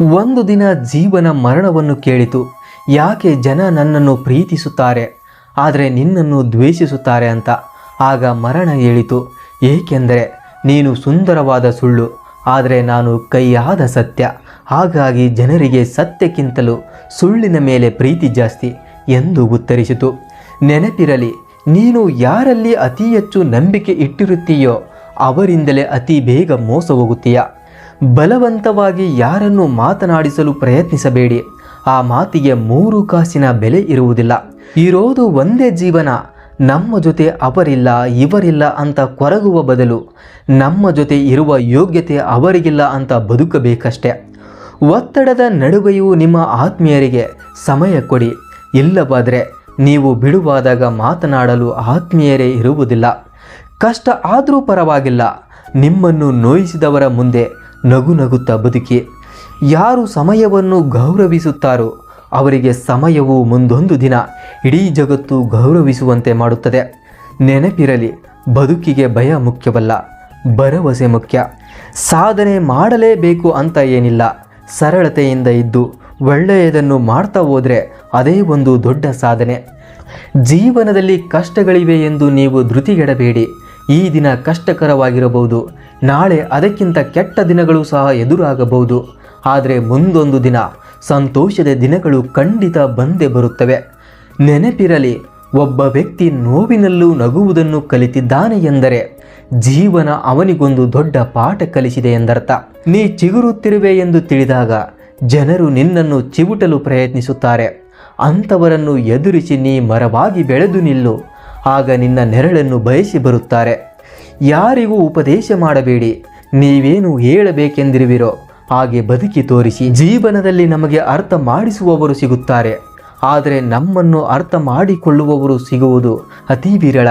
ಒಂದು ದಿನ ಜೀವನ ಮರಣವನ್ನು ಕೇಳಿತು. ಯಾಕೆ ಜನ ನನ್ನನ್ನು ಪ್ರೀತಿಸುತ್ತಾರೆ? ಆದರೆ ನಿನ್ನನ್ನು ದ್ವೇಷಿಸುತ್ತಾರೆ ಅಂತ. ಆಗ ಮರಣ ಹೇಳಿತು. ಏಕೆಂದರೆ ನೀನು ಸುಂದರವಾದ ಸುಳ್ಳು, ಆದರೆ ನಾನು ಕೈಯಾದ ಸತ್ಯ. ಹಾಗಾಗಿ ಜನರಿಗೆ ಸತ್ಯಕ್ಕಿಂತಲೂ ಸುಳ್ಳಿನ ಮೇಲೆ ಪ್ರೀತಿ ಜಾಸ್ತಿ ಎಂದು ಉತ್ತರಿಸಿತು. ನೆನಪಿರಲಿ, ನೀನು ಯಾರಲ್ಲಿ ಅತಿ ಹೆಚ್ಚು ನಂಬಿಕೆ ಇಟ್ಟಿರುತ್ತೀಯೋ ಅವರಿಂದಲೇ ಅತಿ ಬೇಗ ಮೋಸ ಹೋಗುತ್ತೀಯ ಬಲವಂತವಾಗಿ ಯಾರನ್ನು ಮಾತನಾಡಿಸಲು ಪ್ರಯತ್ನಿಸಬೇಡಿ. ಆ ಮಾತಿಗೆ ಮೂರು ಕಾಸಿನ ಬೆಲೆ ಇರುವುದಿಲ್ಲ. ಇರೋದು ಒಂದೇ ಜೀವನ. ನಮ್ಮ ಜೊತೆ ಅವರಿಲ್ಲ, ಇವರಿಲ್ಲ ಅಂತ ಕೊರಗುವ ಬದಲು ನಮ್ಮ ಜೊತೆ ಇರುವ ಯೋಗ್ಯತೆ ಅವರಿಗಿಲ್ಲ ಅಂತ ಬದುಕಬೇಕಷ್ಟೆ. ಒತ್ತಡದ ನಡುವೆಯೂ ನಿಮ್ಮ ಆತ್ಮೀಯರಿಗೆ ಸಮಯ ಕೊಡಿ. ಇಲ್ಲವಾದರೆ ನೀವು ಬಿಡುವಾದಾಗ ಮಾತನಾಡಲು ಆತ್ಮೀಯರೇ ಇರುವುದಿಲ್ಲ. ಕಷ್ಟ ಆದರೂ ಪರವಾಗಿಲ್ಲ. ನಿಮ್ಮನ್ನು ನೋಯಿಸಿದವರ ಮುಂದೆ ನಗು ನಗುತ್ತಾ ಬದುಕಿ. ಯಾರು ಸಮಯವನ್ನು ಗೌರವಿಸುತ್ತಾರೋ ಅವರಿಗೆ ಸಮಯವು ಮುಂದೊಂದು ದಿನ. ಇಡೀ ಜಗತ್ತು ಗೌರವಿಸುವಂತೆ ಮಾಡುತ್ತದೆ. ನೆನಪಿರಲಿ, ಬದುಕಿಗೆ ಭಯ ಮುಖ್ಯವಲ್ಲ, ಭರವಸೆ ಮುಖ್ಯ. ಸಾಧನೆ ಮಾಡಲೇಬೇಕು ಅಂತ ಏನಿಲ್ಲ, ಸರಳತೆಯಿಂದ ಇದ್ದು ಒಳ್ಳೆಯದನ್ನು ಮಾಡ್ತಾ ಹೋದರೆ ಅದೇ ಒಂದು ದೊಡ್ಡ ಸಾಧನೆ. ಜೀವನದಲ್ಲಿ ಕಷ್ಟಗಳಿವೆ ಎಂದು ನೀವು ಧೃತಿಗೆಡಬೇಡಿ. ಈ ದಿನ ಕಷ್ಟಕರವಾಗಿರಬಹುದು. ನಾಳೆ ಅದಕ್ಕಿಂತ ಕೆಟ್ಟ ದಿನಗಳು ಸಹ ಎದುರಾಗಬಹುದು. ಆದರೆ ಮುಂದೊಂದು ದಿನ ಸಂತೋಷದ ದಿನಗಳು ಖಂಡಿತ ಬಂದೇ ಬರುತ್ತವೆ. ನೆನಪಿರಲಿ, ಒಬ್ಬ ವ್ಯಕ್ತಿ ನೋವಿನಲ್ಲೂ ನಗುವುದನ್ನು ಕಲಿತಿದ್ದಾನೆ ಎಂದರೆ ಜೀವನ ಅವನಿಗೊಂದು ದೊಡ್ಡ ಪಾಠ ಕಲಿಸಿದೆ ಎಂದರ್ಥ. ನೀ ಚಿಗುರುತ್ತಿರುವೆ ಎಂದು ತಿಳಿದಾಗ ಜನರು ನಿನ್ನನ್ನು ಚಿವುಟಲು ಪ್ರಯತ್ನಿಸುತ್ತಾರೆ. ಅಂಥವರನ್ನು ಎದುರಿಸಿ ನೀ ಮರವಾಗಿ ಬೆಳೆದು ನಿಲ್ಲು. ಆಗ ನಿನ್ನ ನೆರಳನ್ನು ಬಯಸಿ ಬರುತ್ತಾರೆ. ಯಾರಿಗೂ ಉಪದೇಶ ಮಾಡಬೇಡಿ. ನೀವೇನು ಹೇಳಬೇಕೆಂದಿರುವಿರೋ ಹಾಗೆ ಬದುಕಿ ತೋರಿಸಿ ಜೀವನದಲ್ಲಿ ನಮಗೆ ಅರ್ಥ ಮಾಡಿಸುವವರು ಸಿಗುತ್ತಾರೆ. ಆದರೆ ನಮ್ಮನ್ನು ಅರ್ಥ ಮಾಡಿಕೊಳ್ಳುವವರು ಸಿಗುವುದು ಅತಿ ವಿರಳ.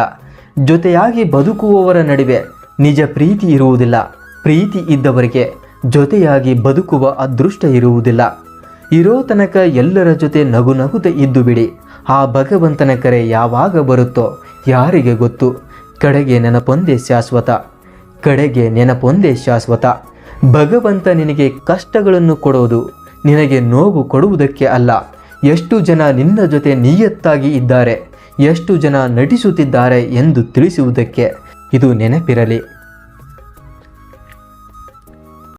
ಜೊತೆಯಾಗಿ ಬದುಕುವವರ ನಡುವೆ ನಿಜ ಪ್ರೀತಿ ಇರುವುದಿಲ್ಲ. ಪ್ರೀತಿ ಇದ್ದವರಿಗೆ ಜೊತೆಯಾಗಿ ಬದುಕುವ ಅದೃಷ್ಟ ಇರುವುದಿಲ್ಲ. ಇರೋ ತನಕ ಎಲ್ಲರ ಜೊತೆ ನಗು ನಗುತ್ತ ಇದ್ದು ಬಿಡಿ. ಆ ಭಗವಂತನ ಕರೆ ಯಾವಾಗ ಬರುತ್ತೋ ಯಾರಿಗೆ ಗೊತ್ತು. ಕಡೆಗೆ ನೆನಪೊಂದೇ ಶಾಶ್ವತ, ಕಡೆಗೆ ನೆನಪೊಂದೇ ಶಾಶ್ವತ. ಭಗವಂತ ನಿನಗೆ ಕಷ್ಟಗಳನ್ನು ಕೊಡೋದು, ನಿನಗೆ ನೋವು ಕೊಡುವುದಕ್ಕೆ ಅಲ್ಲ. ಎಷ್ಟು ಜನ ನಿನ್ನ ಜೊತೆ ನಿಯತ್ತಾಗಿ ಇದ್ದಾರೆ, ಎಷ್ಟು ಜನ ನಟಿಸುತ್ತಿದ್ದಾರೆ ಎಂದು ತಿಳಿಸುವುದಕ್ಕೆ ಇದು ನೆನಪಿರಲಿ.